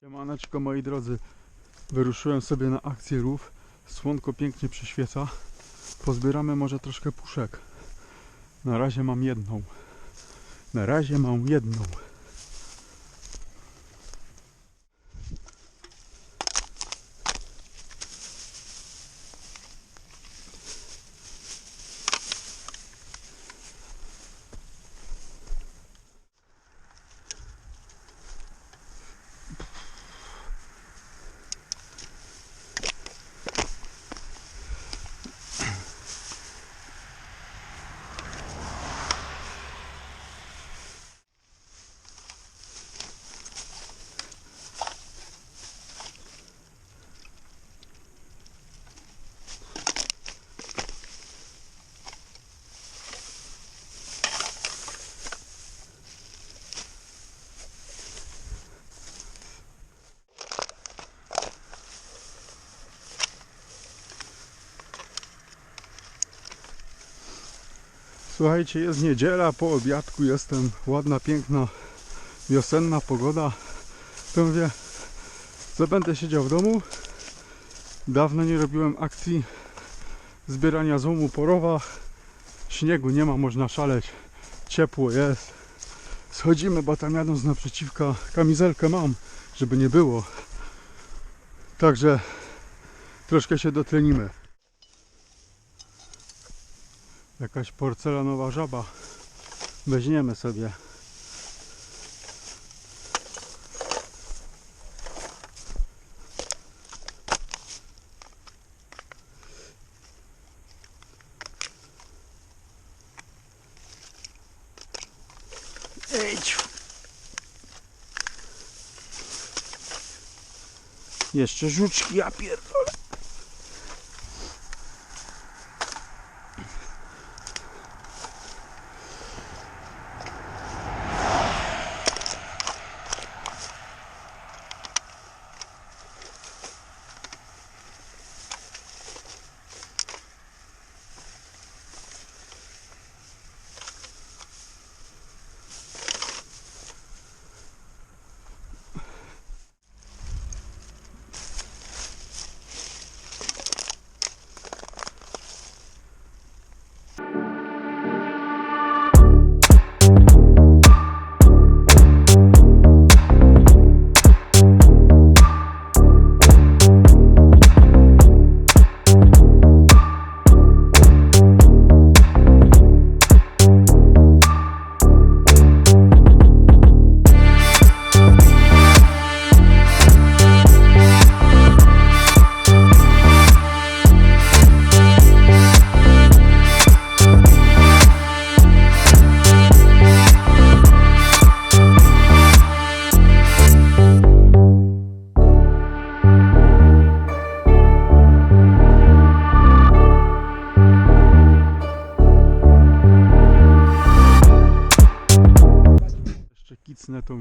Siemaneczko moi drodzy. Wyruszyłem sobie na akcję rów. Słonko pięknie przyświeca. Pozbieramy może troszkę puszek. Na razie mam jedną. Na razie mam jedną. Słuchajcie, jest niedziela, po obiadku jestem, ładna, piękna, wiosenna pogoda. To mówię, co będę siedział w domu. Dawno nie robiłem akcji zbierania złomu po rowach. Śniegu nie ma, można szaleć. Ciepło jest. Schodzimy, bo tam jadą z naprzeciwka. Kamizelkę mam, żeby nie było. Także troszkę się dotlenimy. Jakaś porcelanowa żaba. Weźmiemy sobie. Jeszcze żuczki, ja pierdolę.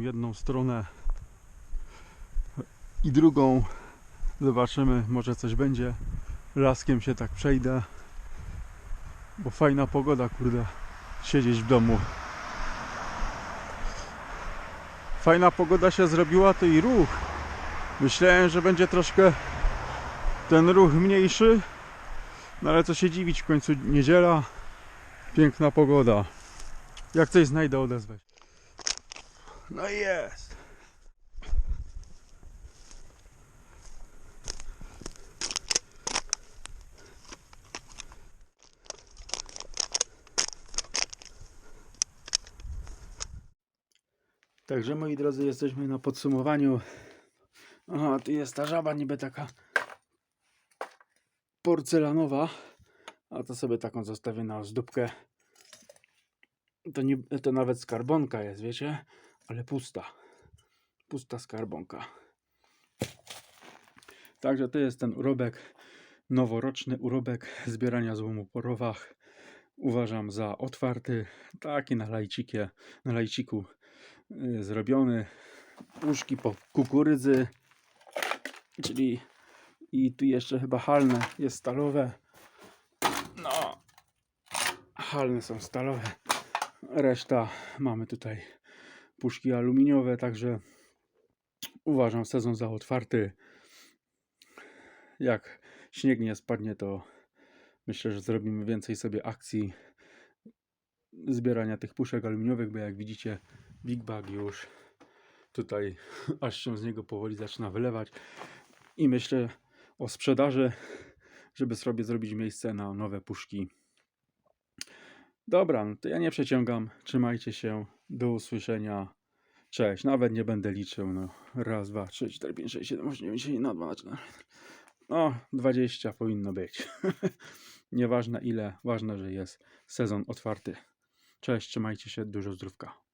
Jedną stronę i drugą. Zobaczymy, może coś będzie. Laskiem się tak przejdę. Bo fajna pogoda, kurde, siedzieć w domu. Fajna pogoda się zrobiła, to i ruch. Myślałem, że będzie troszkę ten ruch mniejszy. No ale co się dziwić, w końcu niedziela. Piękna pogoda. Jak coś znajdę, odezwę. No i jest. Także moi drodzy, jesteśmy na podsumowaniu. Aha, tu jest ta żaba niby taka porcelanowa. A to sobie taką zostawię na ozdóbkę. To, nie, to nawet skarbonka jest, wiecie? Ale pusta. Pusta skarbonka. Także to jest ten urobek, noworoczny urobek zbierania złomu po rowach. Uważam za otwarty, taki na lajcikie, na lajciku y, zrobiony. Puszki po kukurydzy, czyli i tu jeszcze chyba halne jest stalowe. No, halne są stalowe. Reszta mamy tutaj puszki aluminiowe, także uważam sezon za otwarty. Jak śnieg nie spadnie, to myślę, że zrobimy więcej sobie akcji zbierania tych puszek aluminiowych, bo jak widzicie Big Bag już tutaj aż się z niego powoli zaczyna wylewać i myślę o sprzedaży, żeby sobie zrobić miejsce na nowe puszki. Dobra, no to ja nie przeciągam. Trzymajcie się. Do usłyszenia. Cześć. Nawet nie będę liczył. No. Raz, dwa, trzy, cztery, pięć, sześć, siedem, osiem, dziewięć, dziesięć, no dwa, trzy, no 20 powinno być. Nieważne ile, ważne, że jest sezon otwarty. Cześć, trzymajcie się, dużo zdrówka.